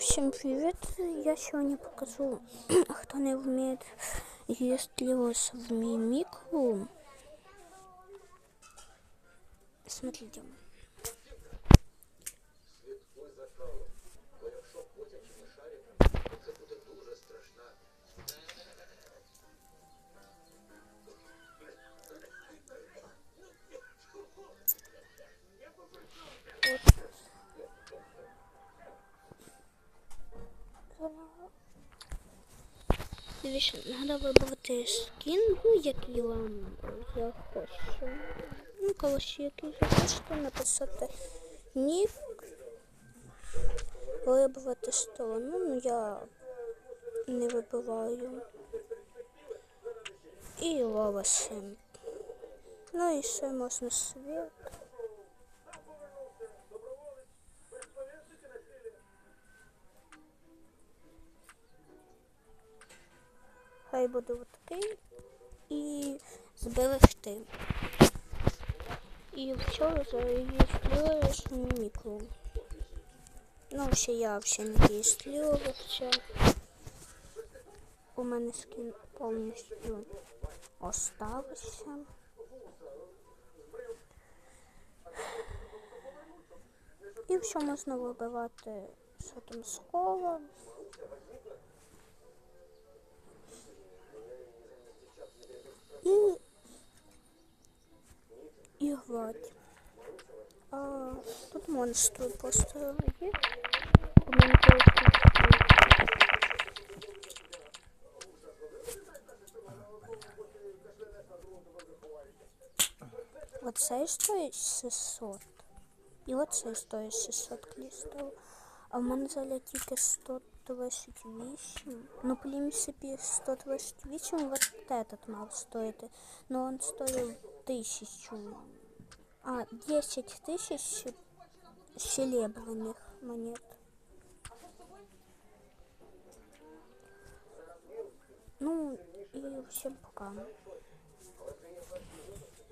Всем привет! Я сегодня покажу, кто не умеет есть лес в мимику. Смотрите. Дивіться, треба вибрати скін, ну, який вам захоче. Ну, коротше, який захочете написати нік, вибрати сторону, ну я не вибираю. І волоси. Ну і ще можна світ. Хай буде отакий і зберегти. І все зареєструєш мікро. Ну, ще я ще не реєструвався. У мене скін повністю остався. І все можна вибирати, що там схова. І гладь. А, тут монстр просто. У мене просто Оцей стоїть 600. І оцей стоїть 600 клістів. А в мене зараз тільки 128. Ну, в принципі, 128 вот этот мав стоїти. Но он стоїв 1000. А, 10 тисяч серебряних монет. Ну, і всім пока.